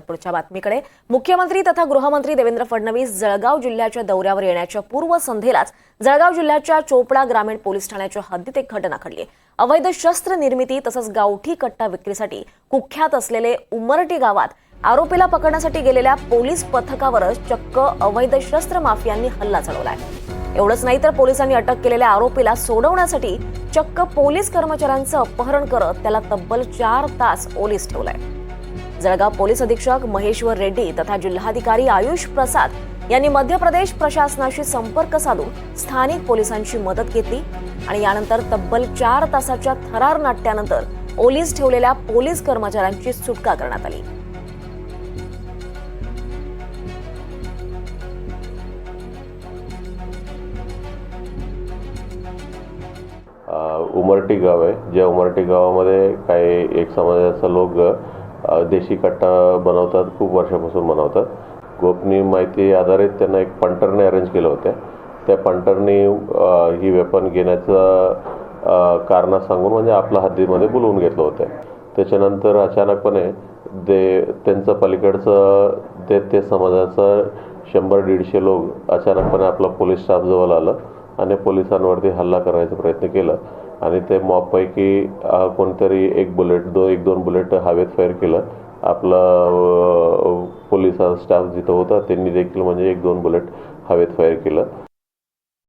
पुढच्या बातमीकडे. मुख्यमंत्री तथा गृहमंत्री देवेंद्र फडणवीस जळगाव जिल्ह्याच्या दौऱ्यावर येण्याच्या पूर्वसंध्येलाच जळगाव जिल्ह्याच्या चोपडा ग्रामीण पोलीस ठाण्याच्या हद्दीत एक घटना घडली अवैध शस्त्र निर्मिती तसंच गावठी कट्टा विक्रीसाठी कुख्यात असलेले उमरटी गावात आरोपीला पकडण्यासाठी गेलेल्या पोलीस पथकावरच चक्क अवैध शस्त्र माफियांनी हल्ला चढवलाय. एवढंच नाही तर पोलिसांनी अटक केलेल्या आरोपीला सोडवण्यासाठी चक्क पोलीस कर्मचाऱ्यांचं अपहरण करत त्याला तब्बल चार तास ओलीस ठेवलंय. जळगाव पोलीस अधीक्षक महेश्वर रेड्डी तथा जिल्हाधिकारी आयुष प्रसाद यांनी मध्य प्रदेश प्रशासनाशी संपर्क साधून स्थानिक पोलिसांची मदत घेतली आणि यानंतर तब्बल चार तासाच्या थरार नाट्यानंतर ओलीस ठेवलेल्या पोलीस कर्मचाऱ्यांची सुटका करण्यात आली. उमरटी गाव आहे. ज्या उमरटी गावामध्ये काही एक समाजाचा लोक देशी कट्टा बनवतात खूप वर्षापासून बनवतात. गोपनीय माहिती आधारित त्यांना एक पंटरने अरेंज केलं होतं. त्या पंटरने ही वेपन घेण्याचं कारण कारणं सांगून म्हणजे आपल्या हद्दीमध्ये बोलवून घेतलं होतं. त्याच्यानंतर अचानकपणे ते त्यांचं पलीकडचं ते ते समाजाचं शंभर दीडशे लोक अचानकपणे आपला पोलीस स्टाफ जवळ आलं. आणि पोलिसांवरती हल्ला करायचा प्रयत्न केला. आणि ते मॉबपैकी कोणतरी एक बुलेट दो एक दोन बुलेट हवेत फायर केलं. आपला पोलिसा पोलीस स्टाफ जिथं होता त्यांनी देखील म्हणजे एक दोन बुलेट हवेत फायर केलं.